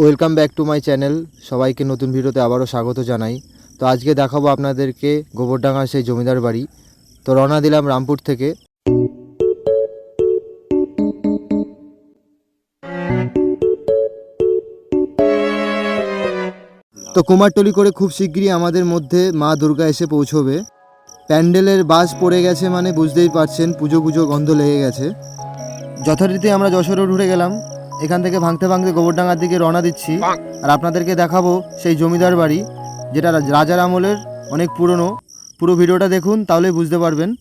Welcome back to my channel. সবাইকে নতুন ভিডিওতে আবারও স্বাগত জানাই। তো আজকে দেখাবো আপনাদেরকে গোবরডাঙ্গার সেই জমিদার বাড়ি। তো রওনা দিলাম রামপুর থেকে। তো কুমারটলি করে খুব শিগগিরই আমাদের মধ্যে মা দুর্গা এসে পৌঁছবে। প্যান্ডেলের বাস পড়ে গেছে মানে বুঝতেই পারছেন, পুজো পুজো গন্ধ লেগে গেছে। যথারীতি আমরা যশোর উঠে গেলাম। এখান থেকে ভাঙতে ভাঙতে গোবরডাঙ্গার দিকে রওনা দিচ্ছি। আর আপনাদেরকে দেখাবো সেই জমিদার বাড়ি যেটা রাজ- রাজার আমলের অনেক পুরনো। পুরো ভিডিওটা দেখুন তাহলেই বুঝতে পারবেন।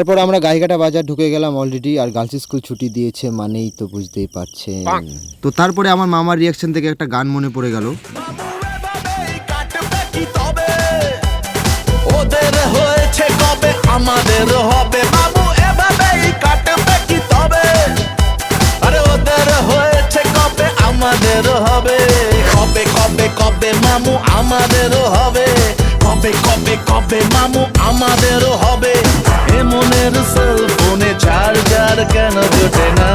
তারপর আমরা গাইঘাটা বাজার ঢুকে গেলাম অলরেডি আর গার্লস স্কুল ছুটি দিয়েছে মানেই তো বুঝতেই পারছেন। তো তারপরে আমার মামার রিয়াকশন থেকে একটা গান মনে পড়ে গেল। কাটবে কি তবে ওদের হয়েছে কবে? আমাদের হবে। বাবু এভাবেই কাটবে কি তবে? আরে ওদের হয়েছে কবে? আমাদের হবে। কবে কবে কবে মামু আমাদের হবে? কবে কবে কবে মামু আমাদের হবে? এমনের সেল ফোনে চার্জার কেন জোটে না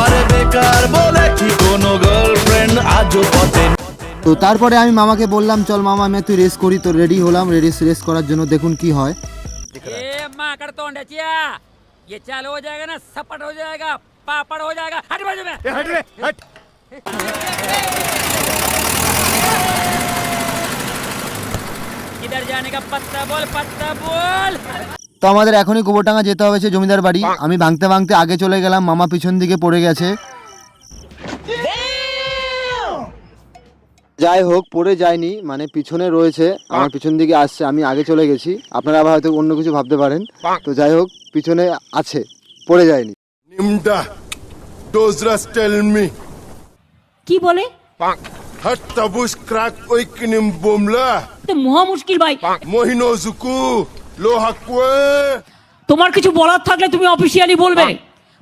আরে বেকার বলে কি কোনো গার্লফ্রেন্ড আজও পথে তো তারপরে আমি মামাকে বললাম চল মামা আমি তুই রেস করি তো রেডি হলাম রেডি রেস করার জন্য দেখুন কি হয় ये माकड़ तो अंडचिया ये चालू हो जाएगा ना सपट हो जाएगा पापड़ हो जाएगा हट बाजू में हट हट কিদার জানে কা পাত্তা বল পাত্তা বল তো আমাদের এখনই গোবরডাঙ্গা যেতে হবে সে জমিদার বাড়ি। আমি ভাঙতে ভাঙতে আগে চলে গেলাম মামা পিছন দিকে পড়ে গেছে। যাই হোক পড়ে যায়নি মানে পিছনে রয়েছে আমার পিছন দিকে আসছে আমি আগে চলে গেছি। আপনারা আবার হয়তো অন্য কিছু ভাবতে পারেন। তো যাই হোক পিছনে আছে পড়ে যায়নি। নিমটা ডোজরা টেল মি কি বলে? Crack oikinim bomla. তো মহা মুশকিল ভাই Mohino zuku. Lo hakwe. তোমার কিছু বলার থাকলে তুমি অফিসিয়ালি বলবে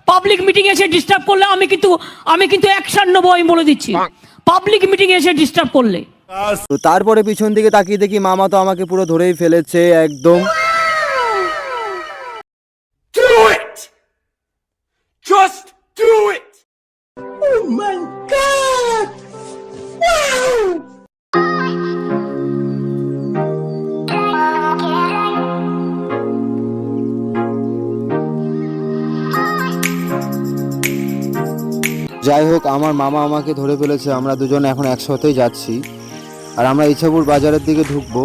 পাবলিক মিটিং এসে ডিস্টার্ব করলে আমি কিন্তু আমি কিন্তু অ্যাকশন নেব আমি বলে দিচ্ছি পাবলিক মিটিং এসে ডিস্টার্ব করলে তো তারপরে পিছন দিকে তাকিয়ে দেখি মামা তো আমাকে পুরো ধরেই ফেলেছে একদম যাই হোক আমার মামা আমাকে ধরে ফেলেছে আমরা দুজন এখন একসাথেই যাচ্ছি আর আমরা ইছাপুর বাজারের দিকে ঢুকবো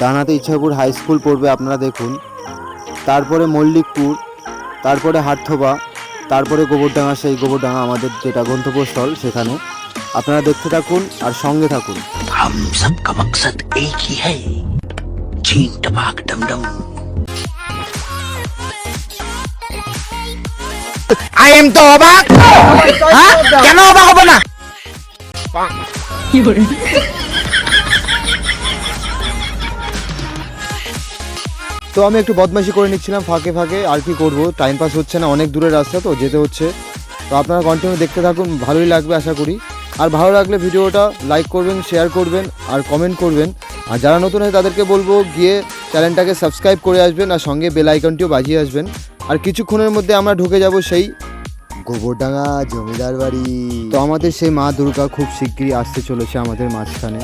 ডানাতে ইছাপুর হাই স্কুল পড়বে আপনারা দেখুন তারপরে মল্লিকপুর তারপরে হাটথোবা তারপরে গোবরডাঙ্গা সেই গোবরডাঙ্গা আমাদের যেটা গন্তব্যস্থল সেখানে আপনারা দেখতে থাকুন আর সঙ্গে থাকুন हम सबका मकसद एक ही है चीन टपाक আই এম তো অবাক কেন অবাক হব না? তো আমি একটু বদমাইশি করে নিচ্ছিলাম, ফাঁকে ফাঁকে, আর কি করব? টাইম পাস হচ্ছে না, অনেক দূরের রাস্তা তো, যেতে হচ্ছে। তো আপনারা কন্টিনিউ দেখতে থাকুন, ভালোই লাগবে আশা করি। আর ভালো লাগলে ভিডিওটা লাইক করবেন শেয়ার করবেন, আর কমেন্ট করবেন। আর যারা নতুন হয় তাদেরকে বলব, গিয়ে চ্যানেলটাকে সাবস্ক্রাইব করে আসবেন, আর সঙ্গে বেল আইকনটিও বাজিয়ে আসবেন। আর কিছুক্ষণের মধ্যে আমরা ঢুকে যাব সেই গোবরডাঙ্গা জমিদার বাড়ি। তো আমাদের সেই মা দুর্গা খুব শিগগিরই আসতে চলেছে আমাদের মাঝখানে।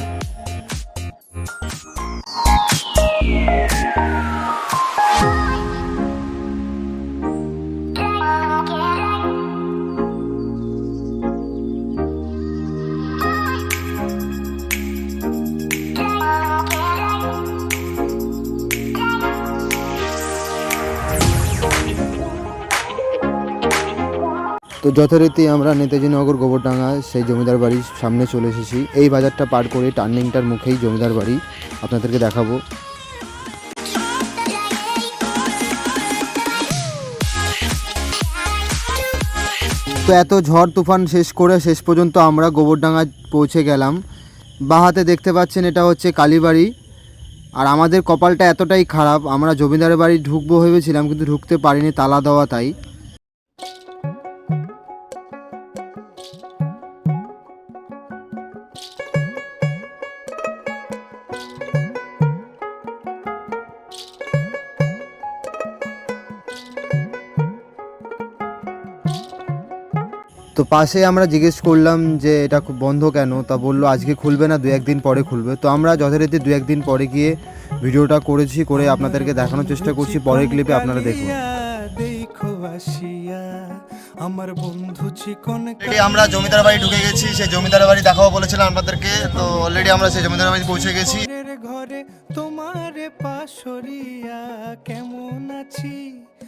তো যথারীতি আমরা নেতাজি নগর গোবরডাঙ্গা, সেই জমিদার বাড়ির সামনে চলে এসেছি। এই বাজারটা পার করে টার্নিংটার মুখেই জমিদার বাড়ি আপনাদেরকে দেখাবো। তো এত ঝড় তুফান শেষ করে শেষ পর্যন্ত আমরা গোবরডাঙ্গা পৌঁছে গেলাম। বাহাতে দেখতে পাচ্ছেন এটা হচ্ছে কালীবাড়ি। আর আমাদের কপালটা এতটাই খারাপ, আমরা জমিদারের বাড়ি ঢুকবো ভেবেছিলাম, কিন্তু ঢুকতে পারিনি, তালা দেওয়া তাই। তো পাশে আমরা জিজ্ঞেস করলাম যে এটা খুব বন্ধ কেন? তা বলল, আজকে খুলবে না দু একদিন পরে খুলবে। তো আমরা যথারীতি দু একদিন পরে গিয়ে ভিডিওটা করেছি, করে আপনাদেরকে দেখানোর চেষ্টা করছি। পরের ক্লিপে আপনারা দেখুন। আমার বন্ধু চিকন আমরা জমিদার বাড়ি ঢুকে গেছি সেই জমিদার বাড়ি দেখাবো বলেছিলাম আপনাদেরকে। তো অলরেডি আমরা সেই জমিদার বাড়ি পৌঁছে গেছি। ঘরে তোমার পাশরিয়া কেমন আছি?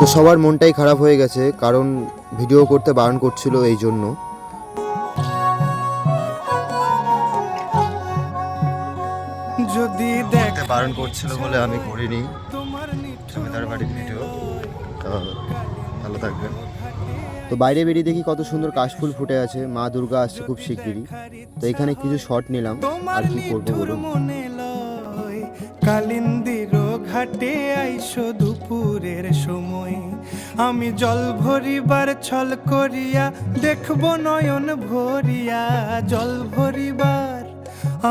তো সবার মনটাই খারাপ হয়ে গেছে কারণ ভিডিও করতে বারণ করছিল এই জন্য। যদি দেখ বারণ করছিল বলে আমি করিনি। নিঠুর বাড়ির ভিডিও তো ভালো থাকবেন তো বাইরে বেরিয়ে দেখি কত সুন্দর কাশফুল ফুটে আছে। মা দুর্গা আসছে খুব শিগগিরই। তো এখানে কিছু শট নিলাম। আর কি করব বলুন? কালিন্দির ঘাটে আইসো দুপুরের সময়। আমি জল ভরিবার ছল করিয়া দেখব নয়ন ভরিয়া। জল ভরিবার,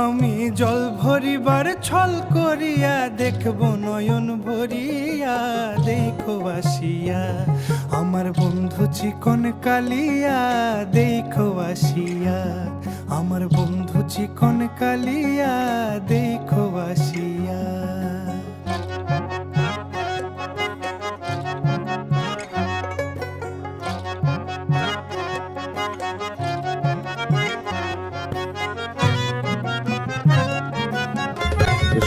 আমি জল ভরিবার ছল করিয়া দেখব নয়ন ভরিয়া। দেখো আসিয়া, আমার বন্ধু চিকন কালিয়া। দেখো আসিয়া, আমার বন্ধু চিকন কালিয়া। দেখো আসিয়া।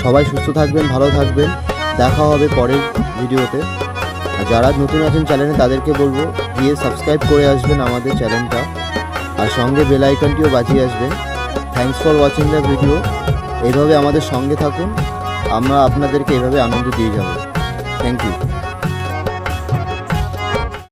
সবাই সুস্থ থাকবেন, ভালো থাকবেন। দেখা হবে পরের ভিডিওতে। আর যারা নতুন আছেন চ্যানেলে, তাদেরকে বলব, গিয়ে সাবস্ক্রাইব করে আসবেন আমাদের চ্যানেলটা। আর সঙ্গে বেল আইকনটিও বাজিয়ে আসবেন। Thanks for watching the video এইভাবে আমাদের সঙ্গে থাকুন। আমরা আপনাদেরকে এভাবে আনন্দ দিয়ে যাব। Thank you